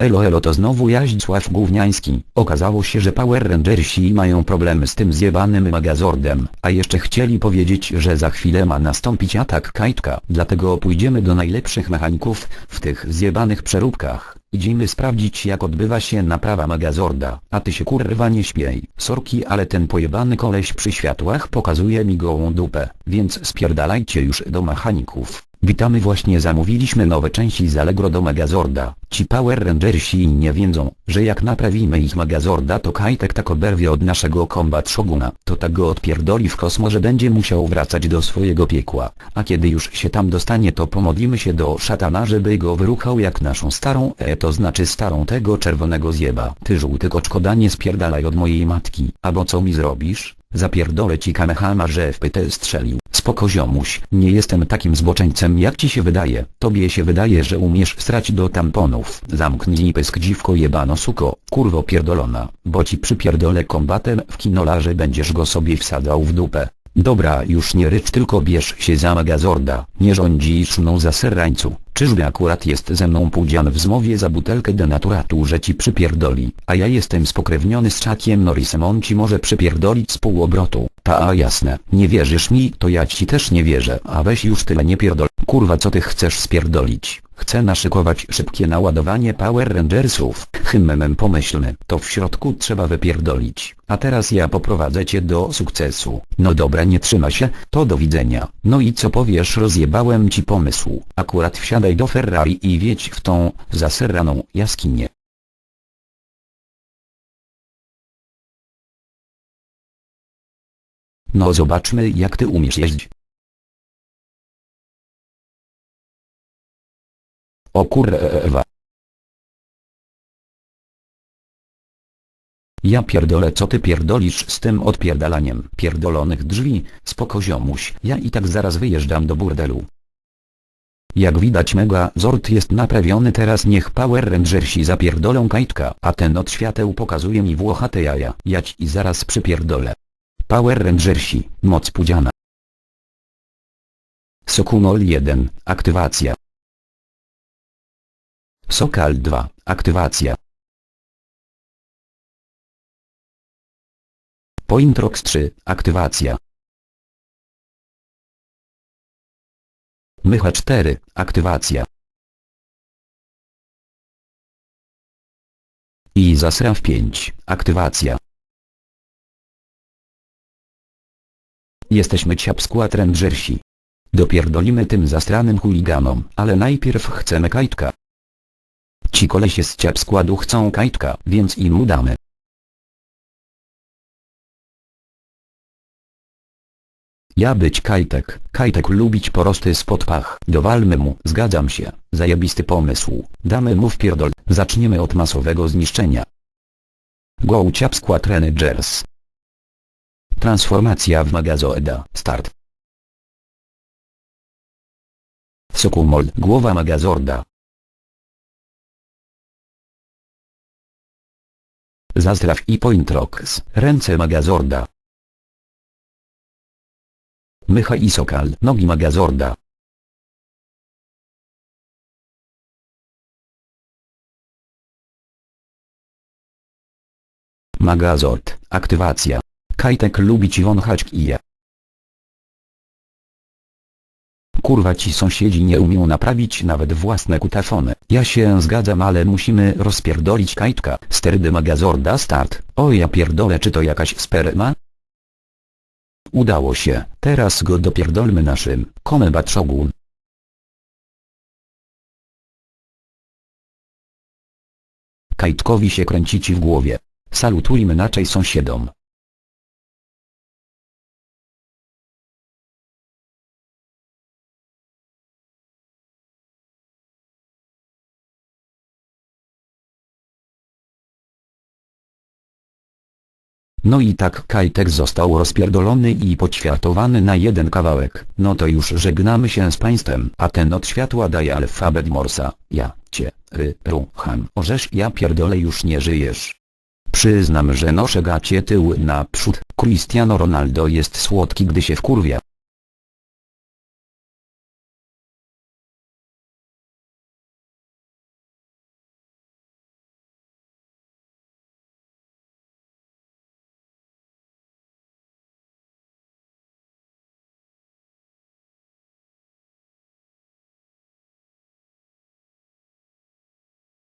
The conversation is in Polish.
Elo elo to znowu Jaździsław Gówniański. Okazało się, że Power Rangersi mają problemy z tym zjebanym Megazordem, a jeszcze chcieli powiedzieć, że za chwilę ma nastąpić atak Kajtka. Dlatego pójdziemy do najlepszych mechaników w tych zjebanych przeróbkach. Idziemy sprawdzić jak odbywa się naprawa Megazorda, a ty się kurwa nie śpiej. Sorki ale ten pojebany koleś przy światłach pokazuje mi gołą dupę, więc spierdalajcie już do mechaników. Witamy właśnie zamówiliśmy nowe części z Allegro do Megazorda. Ci Power Rangersi nie wiedzą, że jak naprawimy ich Megazorda to Kajtek tak oberwie od naszego Combat Shoguna, to tak go odpierdoli w kosmos, że będzie musiał wracać do swojego piekła. A kiedy już się tam dostanie to pomodlimy się do szatana, żeby go wyruchał jak naszą starą e to znaczy starą tego czerwonego zjeba. Ty żółty koczkoda nie spierdalaj od mojej matki, albo co mi zrobisz? Zapierdolę ci kamehama, że w pytę strzelił. Spoko ziomuś, nie jestem takim zboczeńcem jak ci się wydaje. Tobie się wydaje, że umiesz strać do tamponów. Zamknij pysk dziwko jebano suko, kurwo pierdolona, bo ci przypierdolę kombatem w kinolarze będziesz go sobie wsadzał w dupę. Dobra już nie rycz tylko bierz się za Megazorda, nie rządzisz mną za serrańcu. Czyżby akurat jest ze mną półdzian w zmowie za butelkę denaturatu, że ci przypierdoli, a ja jestem spokrewniony z Chuckiem Norrisem, on ci może przypierdolić z półobrotu. Ta jasne, nie wierzysz mi, to ja ci też nie wierzę, a weź już tyle nie pierdol. Kurwa co ty chcesz spierdolić? Chcę naszykować szybkie naładowanie Power Rangersów. Hymmem pomyślny, to w środku trzeba wypierdolić. A teraz ja poprowadzę cię do sukcesu. No dobra nie trzyma się, to do widzenia. No i co powiesz rozjebałem ci pomysł. Akurat wsiadaj do Ferrari i wiedź w tą zaserraną jaskinię. No zobaczmy jak ty umiesz jeździć. O kurwa. Ja pierdolę co ty pierdolisz z tym odpierdalaniem pierdolonych drzwi, spoko ziomuś, ja i tak zaraz wyjeżdżam do burdelu. Jak widać mega zord jest naprawiony teraz niech Power Rangersi zapierdolą kajtka, a ten od świateł pokazuje mi włochate jaja, ja ci zaraz przypierdolę. Power Rangersi, moc pudziana. Sokumol 1, aktywacja. Sokal 2, aktywacja. Pointrox 3, aktywacja. Mycha 4, aktywacja. I zasraw 5, aktywacja. Jesteśmy ciap skład rangersi. Dopierdolimy tym zastranym chuliganom, ale najpierw chcemy kajtka. Ci kolesie z ciap składu chcą kajtka, więc im udamy. Ja być kajtek, kajtek lubić porosty spod pach. Dowalmy mu, zgadzam się, zajebisty pomysł. Damy mu wpierdol, zaczniemy od masowego zniszczenia. Go ciap skład Renegers. Transformacja w Magazoeda, start. Sokumol, głowa Magazorda. Zazdraw i Pointrox, ręce Magazorda. Mycha i Sokal, nogi Magazorda. Magazord, aktywacja. Kajtek lubi ci wąchać kije. Kurwa ci sąsiedzi nie umią naprawić nawet własne kutafony. Ja się zgadzam ale musimy rozpierdolić kajtka. Sterdy Magazorda start. O ja pierdolę czy to jakaś sperma? Udało się, teraz go dopierdolmy naszym, Komebat Shogun. Kajtkowi się kręci ci w głowie. Salutujmy naczej sąsiedom. No i tak Kajtek został rozpierdolony i poćwiartowany na jeden kawałek. No to już żegnamy się z państwem. A ten od światła daje alfabet Morsa. Ja, cie, ry, ru, ham. Orzesz ja pierdolę już nie żyjesz. Przyznam, że noszę gacie tył naprzód. Cristiano Ronaldo jest słodki gdy się wkurwia.